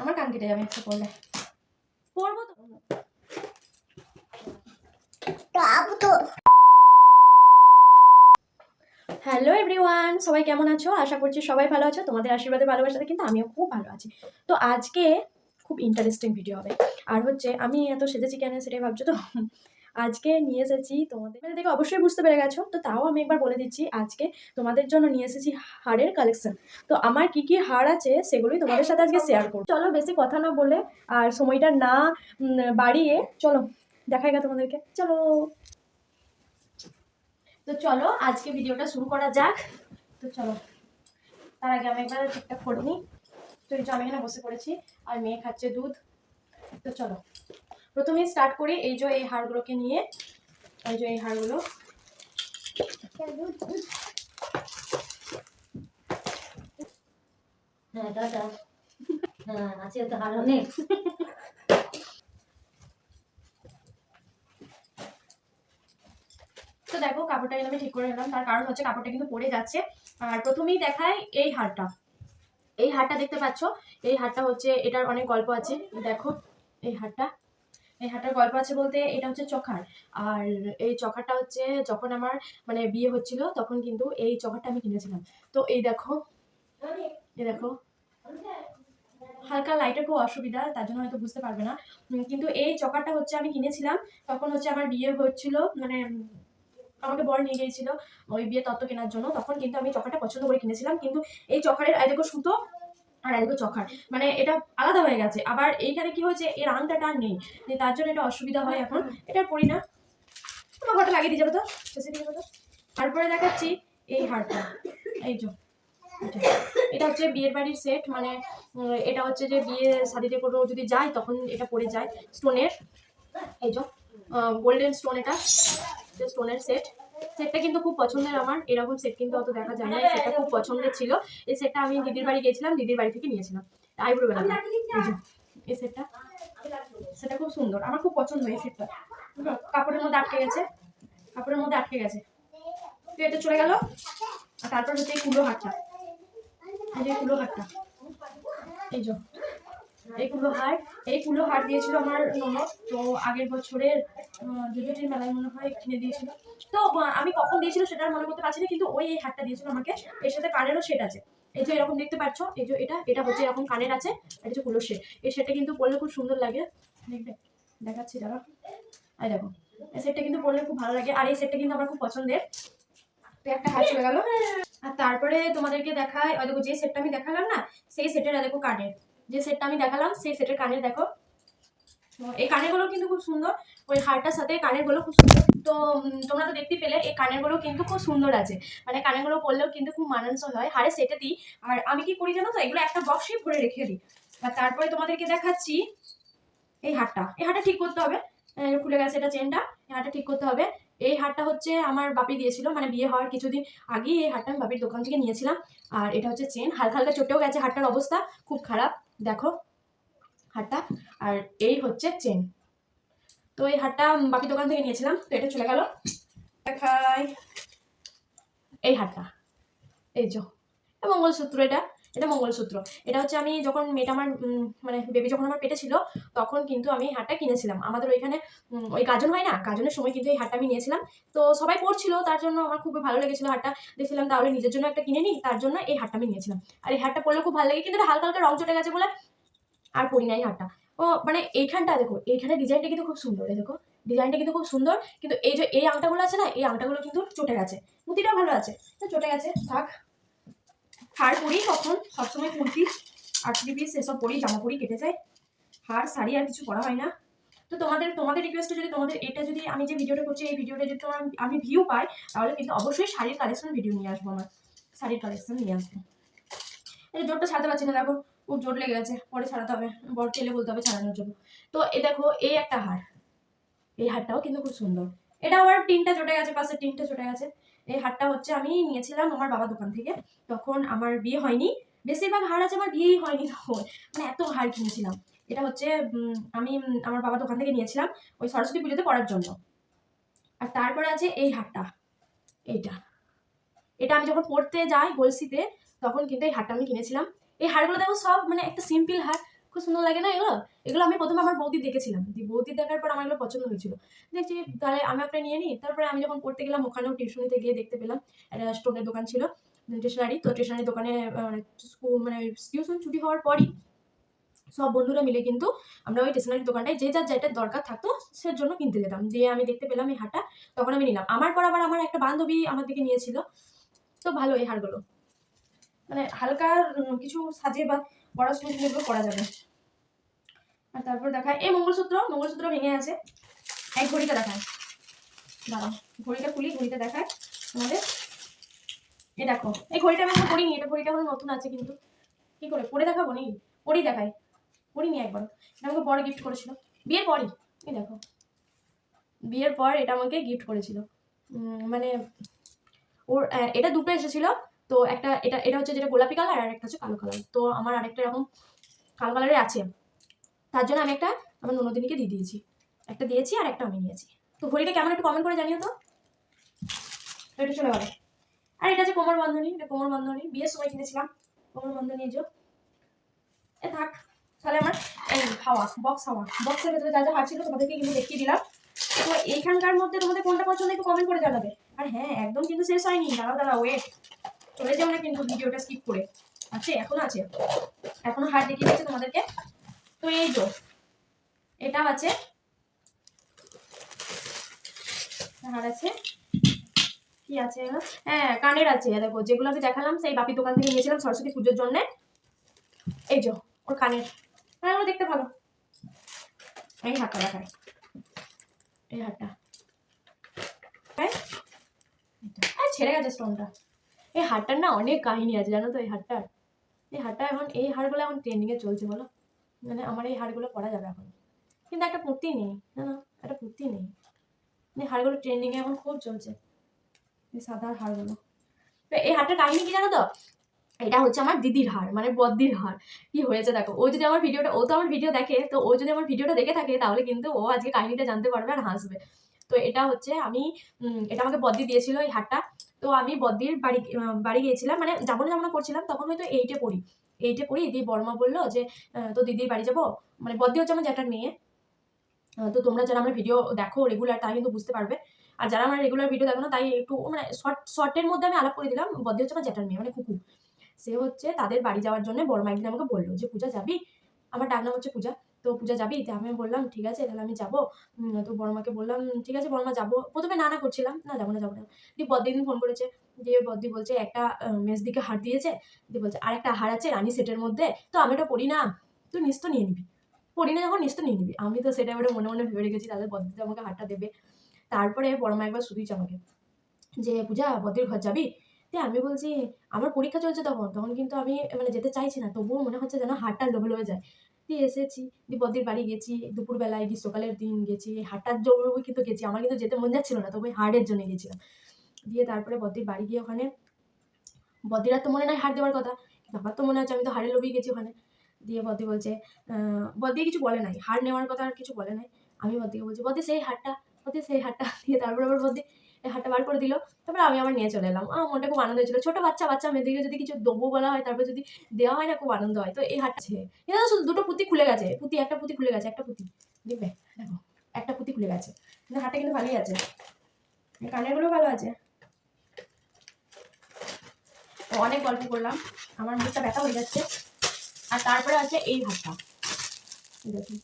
আমার কান কেটে যাবে একটু পড়লে। পড়ব তো। হ্যালো এভরিওয়ান সবাই কেমন আছো? আশা করছি সবাই ভালো আছো। তোমাদের আশীর্বাদে ভালোবাসাতে কিন্তু আমিও খুব ভালো আছি। তো আজকে খুব ইন্টারেস্টিং ভিডিও হবে। আর হচ্ছে আমি এত সেজেছি কেন সেটাই ভাবছ তো? আজকে নিয়ে এসেছি তোমাদের। মানে দেখে অবশ্যই বুঝতে পেরে গেছো। তো তাও আমি একবার বলে দিচ্ছি, আজকে তোমাদের জন্য নিয়ে এসেছি হাড়ের কালেকশন তো আমার কি কি হাড় আছে সেগুলোই তোমাদের সাথে আজকে শেয়ার করব। চলো বেশি কথা না বলে আর সময়টা না বাড়িয়ে চলো, দেখাই গা তোমাদেরকে। চলো। তো চলো, আজকে ভিডিওটা শুরু করা যাক। তো চলো, তার আগে আমি একবার ঠিকঠাক করে নিই। তো এই যে আমি এখানে বসে পড়েছি, আর মেয়ে খাচ্ছে দুধ। তো চলো। প্রথমেই স্টার্ট করি এই যে এই হাড়গুলোকে নিয়ে এই যে এই হাড়গুলো। হ্যাঁ হ্যাঁ আছে তো হার অনেক। তো দেখো কাপড়টা কিন্তু আমি ঠিক করে নিলাম তার কারণ হচ্ছে কাপড়টা কিন্তু পড়ে যাচ্ছে। আর প্রথমেই দেখায় এই হারটা এই হারটা দেখতে পাচ্ছ? এই হারটা হচ্ছে এটার অনেক গল্প আছে। দেখো এই হারটা এই হারটার গল্প আছে বলতে এটা হচ্ছে চখার। আর এই চখারটা হচ্ছে যখন আমার মানে বিয়ে হচ্ছিল, তখন কিন্তু এই চখারটা আমি কিনেছিলাম। তো এই দেখো এই দেখো। হালকা লাইটের খুব অসুবিধা, তার জন্য হয়তো বুঝতে পারবে না। কিন্তু এই চকারটা হচ্ছে আমি কিনেছিলাম, তখন হচ্ছে আমার বিয়ে হচ্ছিল মানে আমাকে বর নিয়ে গিয়েছিল ওই বিয়ে তত্ত্ব কেনার জন্য। তখন কিন্তু আমি চকারটা পছন্দ করে কিনেছিলাম, কিন্তু এই চকারের দেখো সুতো আর এদিকে চকার মানে এটা আলাদা হয়ে গেছে। আবার এইখানে কি হয়েছে? এর আংটাটা আর নেই। তার জন্য এটা অসুবিধা হয় এখন। এটা আর পরি না। তোমার ঘরটা লাগিয়ে দিয়ে যাব তো? শেষে দিয়ে যাব তো? তারপরে দেখাচ্ছি এই হারটা। এই যে এটা। এটা হচ্ছে বিয়ের বাড়ির সেট মানে এটা হচ্ছে যে বিয়ে শাদিতে কোনো যদি যায় তখন এটা পরে যায়। স্টোনের এই যে গোল্ডেন স্টোন এটা। স্টোনের সেট সেটটা কিন্তু খুব পছন্দের আমার। এরকম সেট কিন্তু অত দেখা যায় না। সেটটা খুব পছন্দের ছিল। এই সেটটা আমি দিদির বাড়ি গিয়েছিলাম। দিদির বাড়ি থেকে নিয়েছিলাম। আইব্রো বেলা এই সেটটা সেটা খুব সুন্দর। আমার খুব পছন্দ এই সেটটা কাপড়ের মধ্যে আটকে গেছে। কাপড়ের মধ্যে আটকে গেছে। তো এটা চলে গেল। আর তারপর হচ্ছে এই কুলো হাটটা এই যে কুলো হাটটা এই যে। এই কুলো হাট এই কুলো হাট দিয়েছিল আমার ননদ তো আগের বছরের জুজুটির মেলায় মনে হয় কিনে দিয়েছিল। তো আমি কখন দিয়েছিল সেটা আর মনে করতে পারছি না, কিন্তু ওই এই হাটটা দিয়েছিল আমাকে। এর সাথে কানেরও সেট আছে। এই যে এরকম দেখতে পাচ্ছ, এই যে এটা এটা হচ্ছে এরকম কানের আছে, এটা হচ্ছে কুলোর সেট। এই সেটটা কিন্তু পরলে খুব সুন্দর লাগে। দেখবে, দেখাচ্ছি যারা এই দেখো, এই সেটটা কিন্তু পরলে খুব ভালো লাগে, আর এই সেটটা কিন্তু আমার খুব পছন্দের। একটা হাত চলে গেল। আর তারপরে তোমাদেরকে দেখায় দেখো যে সেটটা আমি দেখালাম না, সেই সেটের দেখো কানের। যে সেটটা আমি দেখালাম, সেই সেটের কানের দেখো। এই কানেরগুলো কিন্তু খুব সুন্দর। ওই হারটার সাথে কানেরগুলো খুব সুন্দর। তো তোমরা তো দেখতে পেলে, এই কানেরগুলো কিন্তু খুব সুন্দর আছে। মানে কানেরগুলো পরলেও কিন্তু খুব মানানসই হয়। হারে সেটে দিই। আর আমি কি করি জানো তো? এগুলো একটা বক্সে ভরে রেখে দিই। আর তারপরে তোমাদেরকে দেখাচ্ছি এই হারটা। এই হারটা ঠিক করতে হবে। খুলে গেছে এটা চেনটা এই হারটা ঠিক করতে হবে। এই হারটা হচ্ছে আমার বাপি দিয়েছিল। মানে বিয়ে হওয়ার কিছুদিন আগেই এই হারটা আমি বাপির দোকান থেকে নিয়েছিলাম। আর এটা হচ্ছে চেন হালকা হালকা চটেও গেছে হারটার অবস্থা। খুব খারাপ। দেখো হারটা আর এই হচ্ছে চেন তো এই হারটা বাকি দোকান থেকে নিয়েছিলাম, তো এটা চলে গেল। দেখাই। এই হারটা এই যো মঙ্গলসূত্র এটা। এটা মঙ্গলসূত্র। এটা হচ্ছে আমি যখন মেয়েটা আমার মানে বেবি যখন আমার পেটে ছিল, তখন কিন্তু আমি এই হারটা কিনেছিলাম। আমাদের ওইখানে ওই গাজন হয় না? গাজনের সময় কিন্তু এই হারটা আমি নিয়েছিলাম। তো সবাই পড়ছিল তার জন্য আমার খুব ভালো লেগেছিল হারটা। দেখছিলাম, তাহলে নিজের জন্য একটা কিনে নিই তার জন্য এই হারটা আমি নিয়েছিলাম। আর এই হারটা পরলে খুব ভালো লাগে, কিন্তু হালকা হালকা রং চটে গেছে বলে আর পরি না এই হারটা। ও মানে এইখানটা দেখো, এইখানে ডিজাইনটা কিন্তু খুব সুন্দর, দেখো। ডিজাইনটা কিন্তু খুব সুন্দর, কিন্তু এই যে এই আংটাগুলো আছে না, এই আংটাগুলো কিন্তু চটে গেছে। মুতিটাও ভালো আছে চটে গেছে, থাক। হার পরি কখন? সবসময় কুর্তি আটটি পিস এসব পরি জামা পরি কেটে যায়। হার, শাড়ি আর কিছু করা হয় না। তো তোমাদের তোমাদের রিকোয়েস্টে যদি তোমাদের, এটা যদি আমি যে ভিডিওটা করছি, এই ভিডিওটা যদি তোমার, আমি ভিউ পাই, তাহলে কিন্তু অবশ্যই শাড়ির কালেকশন ভিডিও নিয়ে আসব আমার। শাড়ির কালেকশন নিয়ে আসব। এই জোরটা ছাড়তে পারছি না, দেখো। খুব জোর লেগে গেছে, পরে ছাড়াতে হবে। বড় টেলে বলতে হবে, ছাড়ানোর জন্য। তো এ দেখো, এই একটা হার। এই হারটাও কিন্তু খুব সুন্দর। এটা আবার টিনটা চটে গেছে, পাশে টিনটা চটে গেছে। এই হারটা হচ্ছে আমি নিয়েছিলাম আমার বাবার দোকান থেকে। তখন আমার বিয়ে হয়নি। বেশিরভাগ হার আছে আমার বিয়েই হয়নি তখন মানে এত হার কিনেছিলাম। এটা হচ্ছে আমি আমার বাবার দোকান থেকে নিয়েছিলাম ওই সরস্বতী পুজোতে পড়ার জন্য। আর তারপরে আছে এই হারটা। এইটা। এটা আমি যখন পড়তে যাই গলসিতে, তখন কিন্তু এই হারটা আমি কিনেছিলাম। এই হারগুলো দেখো সব মানে একটা সিম্পল হার। খুব সুন্দর লাগে না এগুলো? এগুলো আমি প্রথমে আমার বৌদি দেখেছিলাম। বৌদি দেখার পর আমার এগুলো পছন্দ হয়েছিল। দেখছি, তাহলে আমি একটা নিয়ে নিই। তারপরে আমি যখন পড়তে গেলাম, ওখানেও টিউশনিতে গিয়ে দেখতে পেলাম, একটা স্টোনের দোকান ছিল স্টেশনারি তো স্টেশনারি দোকানে স্কুল মানে টিউশন ছুটি হওয়ার পরই সব বন্ধুরা মিলে কিন্তু আমরা ওই স্টেশনারি দোকানটায় যে যার যেটা দরকার থাকতো সে জন্য কিনতে যেতাম। দিয়ে আমি দেখতে পেলাম এই হারটা, তখন আমি নিলাম। আমার পর আবার আমার একটা বান্ধবী আমার দিকে নিয়েছিল। তো ভালো, এই হারগুলো। মানে হালকা কিছু সাজে বা স্টুডেন্ট এগুলো করা যাবে। আর তারপর দেখায়, এই মঙ্গলসূত্র মঙ্গলসূত্র ভেঙে আছে। এক ঘড়িটা দেখায়। দাঁড়াও, ঘড়িটা খুলি ঘড়িটা দেখায় তোমাদের। এ দেখো, এই ঘড়িটা আমি পরিনি এটা ঘড়িটা এখন নতুন আছে কিন্তু। কি করে? পরে দেখাবো নি পরেই দেখাই পরিনি একবার। এটা আমাকে বড় গিফট করেছিল। বিয়ের পরই। এই দেখো। বিয়ের পর এটা আমাকে গিফট করেছিল। মানে ওর এটা দুটো এসেছিল। তো একটা এটা এটা হচ্ছে যেটা গোলাপি কালার আর একটা হচ্ছে কালো কালার তো আমার আরেকটা এরকম কালো কালারের আছে। তার জন্য আমি একটা আমার ননদিনীকে দিয়ে দিয়েছি। একটা দিয়েছি আর একটা আমি নিয়েছি। তো ঘড়িটা কেমন একটু কমেন্ট করে জানিও তো। এটা চলে গেল। আর এটা হচ্ছে কোমর বন্ধনী, এটা কোমর বন্ধনী। বিয়ের সময় কিনেছিলাম। কোমর বন্ধনী যে। এ থাক, তাহলে আমার হাওয়া বক্স হাওয়া। বক্সের ভেতরে যা যা হার ছিল তোমাদেরকে কিন্তু দেখিয়ে দিলাম। তো এইখানকার মধ্যে তোমাদের কোনটা পছন্দ একটু কমেন্ট করে জানাবে। আর হ্যাঁ একদম কিন্তু শেষ হয়নি। দাঁড়াও দাঁড়াও ওয়েট চলে যাও না কিন্তু ভিডিওটা স্কিপ করে। আছে? এখনও আছে? এখনও হার দেখিয়ে দিচ্ছে তোমাদেরকে? তো এই তো এটাও আছে। হার আছে। কি আছে হ্যাঁ কানের আছে। দেখো, যেগুলো আমি দেখালাম, সেই বাপি দোকান থেকে নিয়েছিলাম সরস্বতী পুজোর জন্য। এই যে, ওর কানের। হ্যাঁ ওগুলো দেখতে ভালো। এই হাতটা দেখায় এই হাতটা। ছেড়ে গেছে স্টোনটা এই হারটার না অনেক কাহিনী আছে, জানো তো এই হারটার? এই হারটা এখন, এই হারগুলো এখন ট্রেন্ডিংয়ে চলছে বলো। মানে আমার এই হারগুলো পরা যাবে এখন। কিন্তু একটা কুর্তি নেই, না একটা কুর্তি নেই। এই হারগুলো ট্রেন্ডিংয়ে এখন খুব চলছে, এই সাদা হারগুলো। তো এই হারটার কাহিনী কি জানো তো? এটা হচ্ছে আমার দিদির হার মানে বদ্দির হার। কি হয়েছে দেখো, ও যদি আমার ভিডিওটা ও তো আমার ভিডিও দেখে, তো ও যদি আমার ভিডিওটা দেখে থাকে, তাহলে কিন্তু ও আজকে কাহিনীটা জানতে পারবে আর হাসবে। তো এটা হচ্ছে আমি এটা আমাকে বদ্দি দিয়েছিল এই হারটা। তো আমি বদ্দির বাড়ি বাড়ি গিয়েছিলাম মানে যাব না যাব না করছিলাম তখন হয়তো এইটে পড়ি। এইটে পড়ি দিয়ে বর্মা বলল যে তো দিদির বাড়ি যাব? মানে বদ্দি হচ্ছে আমার জ্যাঠার মেয়ে। আহ, তো তোমরা যারা আমার ভিডিও দেখো রেগুলার তারা কিন্তু বুঝতে পারবে। আর যারা আমার রেগুলার ভিডিও দেখো না তাই একটু মানে শর্ট শর্টের মধ্যে আমি আলাপ করে দিলাম বদ্দি হচ্ছে আমার জ্যাঠার মেয়ে মানে কুকুর সে হচ্ছে তাদের বাড়ি যাওয়ার জন্য বড়মা একদিন আমাকে বলল যে পূজা যাবি? আমার ডাক নাম হচ্ছে পূজা। তো পূজা যাবি? তো আমি বললাম, ঠিক আছে, তাহলে আমি যাব। তো বড়মাকে বললাম, ঠিক আছে, বড়মা যাব। প্রথমে না না করছিলাম। না, যাব না যাব না। দিয়ে বদ্দি দিন ফোন করেছে। দিয়ে বদ্দি বলছে, একটা মেজদিকে হার দিয়েছে। দিয়ে বলছে আর একটা হার আছে রানী সেটের মধ্যে। তো আমি ওটা পড়ি না। তুই নিস তো নিয়ে নিবি। পড়ি না যখন, নিস তো নিয়ে নিবি। আমি তো সেটা এবারে মনে মনে ভেবে রেখেছি তাদের বদ্দিতে আমাকে হারটা দেবে। তারপরে বড়মা একবার শুধুইছে আমাকে যে, পূজা, বদ্দির ঘর যাবি? দিয়ে আমি বলছি, আমার পরীক্ষা চলছে তখন। তখন কিন্তু আমি মানে যেতে চাইছি না। তবুও মনে হচ্ছে যেন হাটটা লোভে লোভে যায়। দিয়ে এসেছি দিয়ে বদ্দির বাড়ি গেছি, দুপুরবেলায় গ্রীষ্মকালের দিন গেছি হাটটার জন্য কিন্তু গেছি, আমার কিন্তু যেতে মন যাচ্ছিল না, তবু হাটের জন্য গেছিলাম। দিয়ে তারপরে বদ্দির বাড়ি গিয়ে ওখানে বদ্দির আর তো মনে নাই হার দেওয়ার কথা আমার তো মনে হচ্ছে আমি তো হারের লোভেই গেছি ওখানে। দিয়ে বদ্দি বলছে বদ্দি কিছু বলে নাই হার নেওয়ার কথা আর কিছু বলে নাই। আমি বদ্দিকে বলছি বদ্দি সেই হারটা বদ্দি সেই হারটা দিয়ে তারপরে আবার বদ্দি হারটা বার করে দিল, তারপরে আমি আমার নিয়ে চলে এলাম। আমার মনটা খুব আনন্দ হয়েছিল। ছোটো বাচ্চা বাচ্চা মেয়েদেরকে যদি কিছু দেবো বলা হয়, তারপর যদি দেওয়া হয় না, খুব আনন্দ হয়। তো এই হাটটা আছে এটা শুধু দুটো পুঁতি খুলে গেছে। পুঁতি, একটা পুঁতি খুলে গেছে, একটা পুঁতি। দেখবে? দেখো, একটা পুঁতি খুলে গেছে। কিন্তু হাটটা কিন্তু ভালোই আছে। কানেরগুলো ভালো আছে। অনেক গল্প করলাম। আমার মুখটা ব্যথা হয়ে যাচ্ছে। আর তারপরে আছে এই হাটটা দেখুন।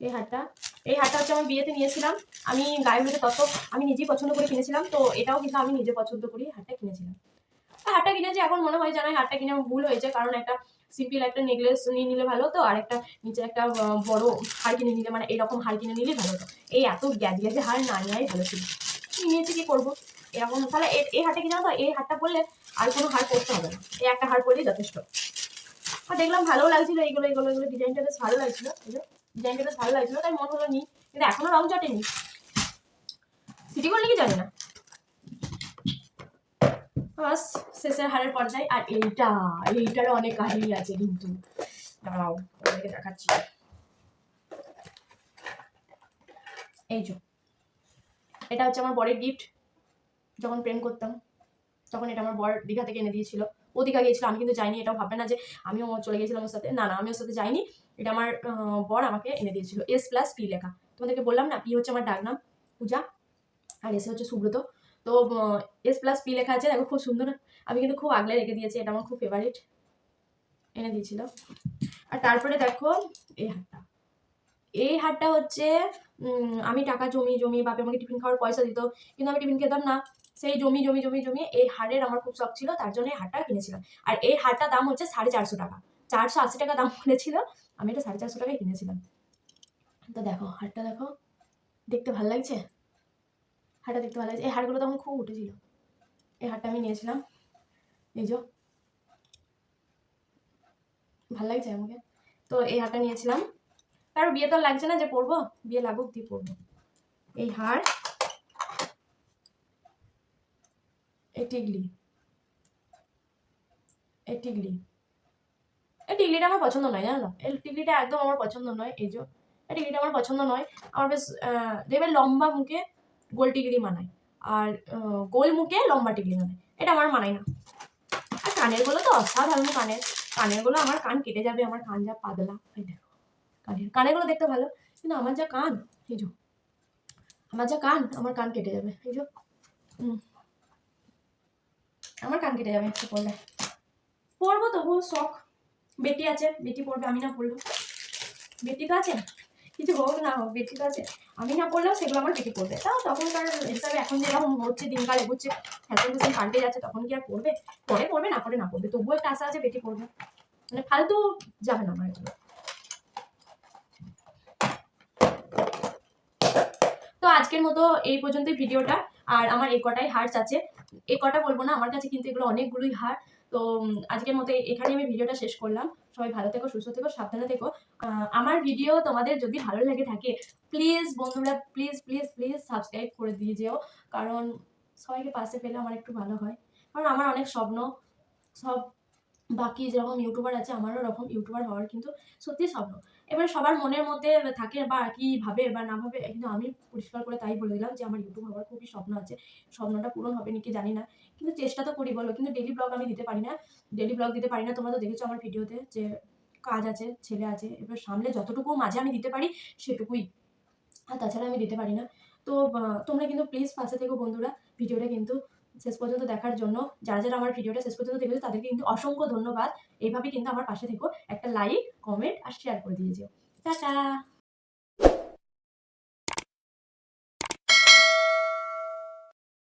এই হাটটা এই হারটা হচ্ছে আমি বিয়েতে নিয়েছিলাম। আমি গায়ে হলুদে তত আমি নিজেই পছন্দ করে কিনেছিলাম, তো এটাও কিন্তু আমি নিজে পছন্দ করি হারটা কিনেছিলাম। হাটটা কিনেছি এখন মনে হয় যেন হারটা কিনে ভুল হয়েছে কারণ একটা সিম্পল একটা নেকলেস নিয়ে নিলে ভালো হতো, আর একটা নিচে একটা বড় হার কিনে নিলে মানে এরকম হার কিনে নিলেই ভালো হতো। এই এত গ্যাজ গ্যাজে হার না নেওয়াই ভালো ছিল। নিয়েছি, কি করব? এরকম তাহলে এই হাটে কি জানো তো, এই হারটা পরলে আর কোনো হার করতে হবে না। এই একটা হার পরলেই যথেষ্ট। আর দেখলাম ভালো লাগছিল, এইগুলো এইগুলো এগুলো ডিজাইনটা বেশ ভালো লাগছিল। বেশ ভালো লাগছিল, তাই মন হলো নি। কিন্তু এখনও রং চটেনি। সিটি করলে কি জানি না? বাস, শেষের হারের পর্যায়ে, আর এইটা, এইটারও অনেক কাহিনী আছে কিন্তু। দাঁড়াও, তোমাদেরকে দেখাচ্ছি। এই যে, এটা হচ্ছে আমার বরের গিফট যখন প্রেম করতাম, তখন এটা আমার বর দীঘা থেকে এনে দিয়েছিল। ও দীঘা গিয়েছিল, আমি কিন্তু যাইনি, এটাও ভাববে না যে আমিও চলে গেছিলাম ওর সাথে। না না, আমি ওর সাথে যাইনি। এটা আমার বর আমাকে এনে দিয়েছিল। এস প্লাস পি লেখা। তোমাদেরকে বললাম না পি হচ্ছে আমার ডাক নাম, পূজা, আর এসে হচ্ছে সুব্রত। তো এস প্লাস পি লেখা আছে, দেখো খুব সুন্দর। আমি কিন্তু খুব আগলে রেখে দিয়েছি, এটা আমার খুব ফেভারিট এনে দিয়েছিল। আর তারপরে দেখো এই হারটা এই হারটা হচ্ছে আমি টাকা জমি জমি, বাপে আমাকে টিফিন খাওয়ার পয়সা দিত, কিন্তু আমি টিফিন খেতাম না। সেই জমি জমি জমি জমি, এই হারের আমার খুব শখ ছিল, তার জন্য এই হারটা কিনেছিলাম। আর এই হারটা দাম হচ্ছে সাড়ে চারশো টাকা। চারশো আশি টাকা দাম বলেছিল। আমি এটা সাড়ে চারশো টাকায় কিনেছিলাম। তো দেখো, হারটা দেখো, দেখতে ভালো লাগছে? হারটা দেখতে ভালো লাগছে। এই হারগুলো তখন খুব উঠেছিল। এই হারটা আমি নিয়েছিলাম। এই যে, ভালো লাগছে আমাকে? তো এই হারটা নিয়েছিলাম। কারণ বিয়ে তো লাগছে না, যে পরবো? বিয়ে লাগুক, দিয়ে পরবো। এই হার, এই টিগলি। এই টিগলি। এই টিগলিটা আমার পছন্দ নয়, জানো? এই টিগলিটা একদম আমার পছন্দ নয়, এই যে, এই টিগলিটা আমার পছন্দ নয়। আমার বেশ দেখবে লম্বা মুখে গোল টিকলি মানায়, আর গোল মুখে লম্বা টিকলি মানায়। এটা আমার মানায় না। আর কানেরগুলো তো অসাধারণ কানের। কানেরগুলো আমার কান কেটে যাবে, আমার কান যা পাতলা। এই দেখো, কানের কানেরগুলো দেখতে ভালো, কিন্তু আমার যা কান, এই যে, আমার যা কান, আমার কান কেটে যাবে, এই যে। আমার কান কেটে যাবে, একটু পড়লে পড়ব তবুও, শখ। বেটি আছে, বেটি পড়বে, আমি না পড়ল বেটি তো আছে, কিছু হোক না হোক, বেটি তো আছে। আমি না পড়লেও সেগুলো আমার বেটি পড়বে। তাও তখনকার হিসাবে এখন যেরকম হচ্ছে, দিনকাল এগোচ্ছে ফ্যাশন ফ্যাশন পাল্টে যাচ্ছে, তখন কি আর পড়বে? পরে পড়বে, না পড়ে না পড়বে। তবুও একটা আশা আছে, বেটি পড়বে। মানে ফালতু যাবে না আমার তো আজকের মতো এই পর্যন্তই ভিডিওটা। আর আমার এই কটাই হার্টস আছে এই কটা বলব না, আমার কাছে কিন্তু এগুলো অনেকগুলোই হার। তো আজকের মতো এখানে আমি ভিডিওটা শেষ করলাম। সবাই ভালো থেকো, সুস্থ থেকো, সাবধানে থেকো। আমার ভিডিও তোমাদের যদি ভালো লাগে থাকে প্লিজ বন্ধুরা প্লিজ প্লিজ প্লিজ সাবস্ক্রাইব করে দিয়ে যেও। কারণ সবাইকে পাশে পেলে আমার একটু ভালো হয়। কারণ আমার অনেক স্বপ্ন, সব বাকি যেরকম ইউটিউবার আছে, আমারও ওরকম ইউটিউবার হওয়ার কিন্তু সত্যি স্বপ্ন। এবার সবার মনের মধ্যে থাকে বা কি ভাবে বা না ভাবে, কিন্তু আমি পরিষ্কার করে তাই বলে দিলাম যে আমার ইউটিউব হওয়ার খুবই স্বপ্ন আছে। স্বপ্নটা পূরণ হবে নাকি জানি না। কিন্তু চেষ্টা তো করি বলো, কিন্তু ডেলি ব্লগ আমি দিতে পারি না। ডেলি ব্লগ দিতে পারি না, তোমরা তো দেখেছ আমার ভিডিওতে যে কাজ আছে, ছেলে আছে, এবার সামলে যতটুকু মাঝে আমি দিতে পারি সেটুকুই। আর তাছাড়া আমি দিতে পারি না। তো তোমরা কিন্তু প্লিজ পাশে থেকো বন্ধুরা ভিডিওটা কিন্তু শেষ পর্যন্ত দেখার জন্য। যারা যারা আমার ভিডিওটা শেষ পর্যন্ত দেখেছ, তাদেরকে কিন্তু অসংখ্য ধন্যবাদ। এইভাবে কিন্তু আমার পাশে থেকো। একটা লাইক কমেন্ট আর শেয়ার করে দিয়েছ টাটা!